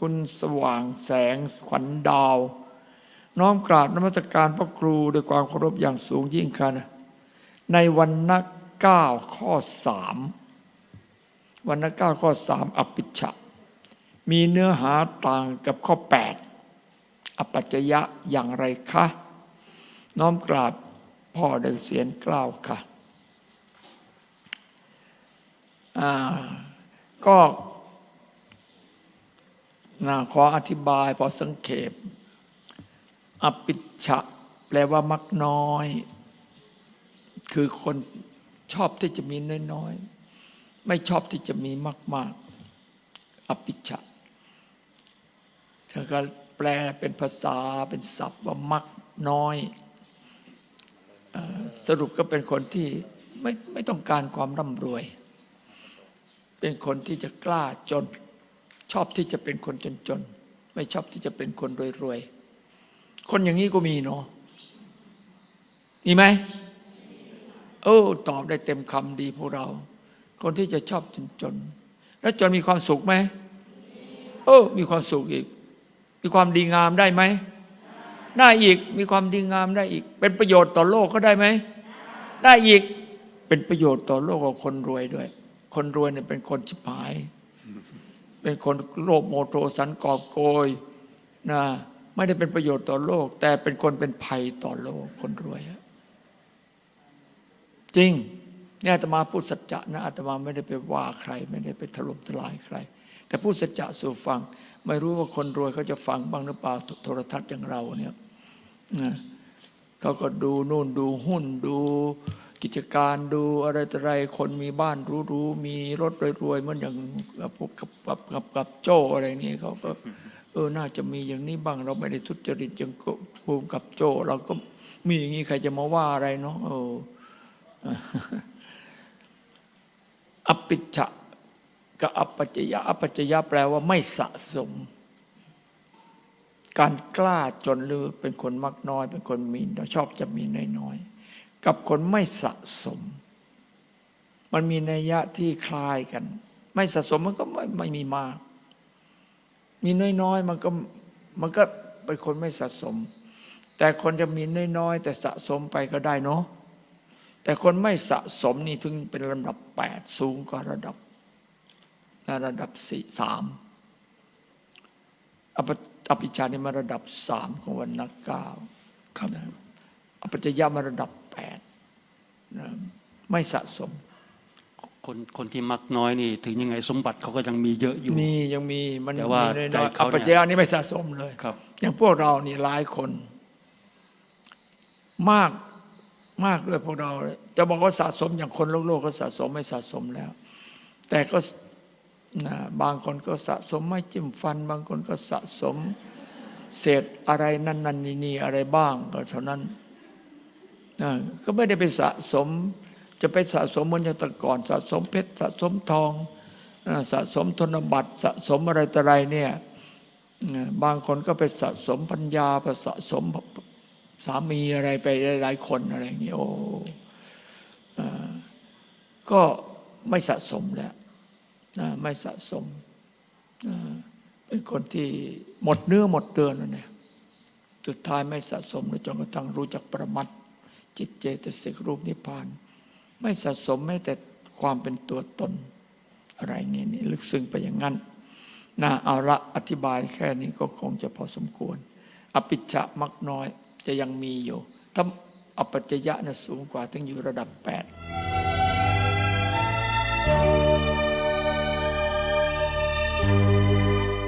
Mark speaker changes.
Speaker 1: คุณสว่างแสงขวัญดาว น้อมกราบนมัสการพระครูด้วยความเคารพอย่างสูงยิ่งค่ะนะในวันนักเก้าข้อสามวันนักเก้าข้อสามอภิชฌะมีเนื้อหาต่างกับข้อ 8 อปัจจยะอย่างไรคะ น้อมกราบพ่อเดวเสียนกล้าวค่ะอ่าก็ นะขออธิบายพอสังเขปอปิชะแปลว่ามักน้อย คือคนชอบที่จะมีน้อยๆ ไม่ชอบที่จะมีมาก ๆ อปิชะถ้าก็แปลเป็นภาษาเป็นศัพท์ว่ามักน้อย สรุปก็เป็นคนที่ไม่ไม่ต้องการความร่ำรวย เป็นคนที่จะกล้าจน ชอบที่จะเป็นคนจนๆ ไม่ชอบที่จะเป็นคนรวยๆ คนอย่างนี้ก็มีเนาะมีไหมเออตอบได้เต็มคำดีพวกเรา คนที่จะชอบจนจนๆแล้วจนมีความสุขไหมเออ มีความสุขอีก มีความดีงามได้ไหมได้อีกมีความดีงามได้อีก เป็นประโยชน์ต่อโลกก็ได้ไหมได้อีกเป็นประโยชน์ต่อโลกกับคนรวยด้วย คนรวยเนี่ยเป็นคนชิบหาย เป็นคนโลภโมโทสันกอบโกยนะไม่ได้เป็นประโยชน์ต่อโลก แต่เป็นคนเป็นภัยต่อโลกคนรวย จริงเนี่ยอาตมาพูดสัจจะนะอาตมาไม่ได้ไปว่าใคร ไม่ได้ไปถล่มทลายใคร แต่พูดสัจจะสู่ฟัง ไม่รู้ว่าคนรวยเขาจะฟังบ้างหรือเปล่าโทรทัศน์อย่างเราเนี่ยนะเขาก็ดูนู่นดูหุ้นดู กิจการดูอะไรต่ออะไรคนมีบ้านรู้ๆมีรถรวยๆเหมือนอย่างกับกับกับกับกับโจ้อะไรนี่เขาก็เออน่าจะมีอย่างนี้บ้าง เราไม่ได้ทุจริตอย่างภูมิกับโจเราก็มีอย่างนี้ใครจะมาว่าอะไรเนาะเอออปิชะกับอปัจจยะอปัจจยะแปลว่าไม่สะสม การกล้าจนหรือเป็นคนมักน้อย เป็นคนมีชอบจะมีน้อยๆ กับคนไม่สะสม มันมีนัยยะที่คล้ายกัน ไม่สะสมมันก็ไม่ไม่มีมาก มีน้อยๆมันก็มันก็เป็นคนไม่สะสม แต่คนจะมีน้อยๆแต่สะสมไปก็ได้เนาะแต่คนไม่สะสมนี่ถึงเป็นลำดับแปดสูงกว่าระดับระดับสี่สามอภิอภิชานี่มาระดับสามของวันนักเก้านะอปัจยามาระดับ ไม่สะสม
Speaker 2: คนคนที่มักน้อยนี่ถึงยังไงสมบัติเขาก็ยังมีเยอะอยู่
Speaker 1: มียังมีมัน
Speaker 2: แต่ว่า
Speaker 1: มี
Speaker 2: ใจ
Speaker 1: น้อยๆ
Speaker 2: เขา
Speaker 1: อ
Speaker 2: เนี่ย
Speaker 1: ปัจจยานี่ไม่สะสมเลย
Speaker 2: ครับ
Speaker 1: อย่างพวกเรานี่หลายคน มากมากด้วยพวกเรา จะบอกว่าสะสมอย่างคนโลกโลกก็สะสมไม่สะสมแล้ว แต่ก็นะบางคนก็สะสมไม่จิ้มฟัน บางคนก็สะสม เศษอะไรนั่นนั่นนี่นี่อะไรบ้างก็เท่านั้นนะ ก็ไม่ได้ไปสะสม จะไปสะสมเหมือนอย่างแต่ก่อนสะสมเพชรสะสมทองสะสมธนบัตรสะสมอะไรต่ออะไรเนี่ยบางคนก็ไปสะสมปัญญาไปสะสมสามีอะไรไปหลายๆคนอะไรอย่างเงี้ยโอ้ก็ไม่สะสมแล้วไม่สะสม เป็นคนที่หมดเนื้อหมดเดือนนั่นเองสุดท้ายไม่สะสมแล้วจนกระทั่งรู้จักประมัด จิตเจตสิกรูปนิพพาน ไม่สะสมแม้แต่ความเป็นตัวตน อะไรเงี้ยนี่ลึกซึ้งไปอย่างนั้นนะเอาละอธิบายแค่นี้ก็คงจะพอสมควรอภิชะมักน้อยจะยังมีอยู่ ถ้าอปัจจยะนะสูงกว่าถึงอยู่ระดับ 8